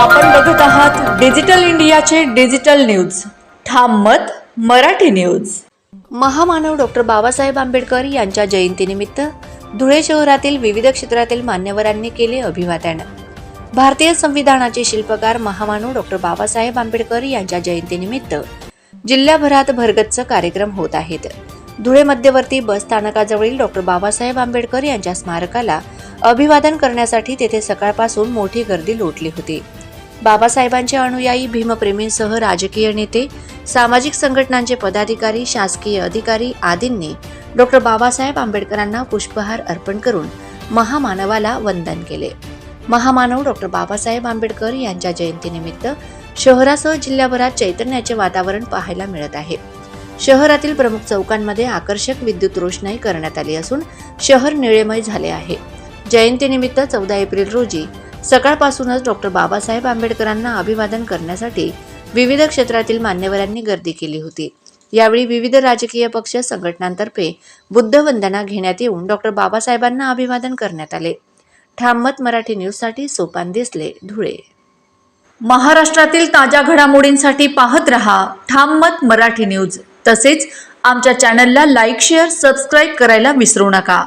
आपण बघत आहात डिजिटल इंडियाचे डिजिटल न्यूज. ठाम मत मराठी न्यूज. महामानव डॉक्टर बाबासाहेब आंबेडकर यांच्या जयंतीनिमित्त धुळे शहरातील विविध क्षेत्रातील मान्यवरांनी केले अभिवादन. भारतीय संविधानाचे शिल्पकार महामानव डॉक्टर बाबासाहेब आंबेडकर यांच्या जयंतीनिमित्त जिल्ह्याभरात भरगच्च कार्यक्रम होत आहेत. धुळे मध्यवर्ती बस स्थानकाजवळील डॉक्टर बाबासाहेब आंबेडकर यांच्या स्मारकाला अभिवादन करण्यासाठी तेथे सकाळपासून मोठी गर्दी लोटली होती. बाबासाहेबांचे अनुयायी भीमप्रेमींसह राजकीय नेते सामाजिक संघटनांचे पदाधिकारी शासकीय अधिकारी आदींनी डॉक्टर बाबासाहेब आंबेडकरांना पुष्पहार अर्पण करून महामानवाला वंदन केले. महामानव डॉक्टर बाबासाहेब आंबेडकर यांच्या जयंतीनिमित्त शहरासह जिल्ह्याभरात चैतन्याचे वातावरण पाहायला मिळत आहे. शहरातील प्रमुख चौकांमध्ये आकर्षक विद्युत रोषणाई करण्यात आली असून शहर निळेमय झाले आहे. जयंतीनिमित्त चौदा एप्रिल रोजी सकाळपासूनच डॉक्टर बाबासाहेब आंबेडकरांना अभिवादन करण्यासाठी विविध क्षेत्रातील मान्यवरांनी गर्दी केली होती. यावेळी विविध राजकीय पक्ष संघटनांतर्फे बुद्धवंदना घेण्यात येऊन डॉक्टर बाबासाहेबांना अभिवादन करण्यात आले. ठाममत मराठी न्यूजसाठी सोपान दिसले धुळे. महाराष्ट्रातील ताज्या घडामोडींसाठी पाहत रहा ठाम मत मराठी न्यूज. तसेच आमच्या चॅनलला लाईक शेअर सबस्क्राईब करायला विसरू नका.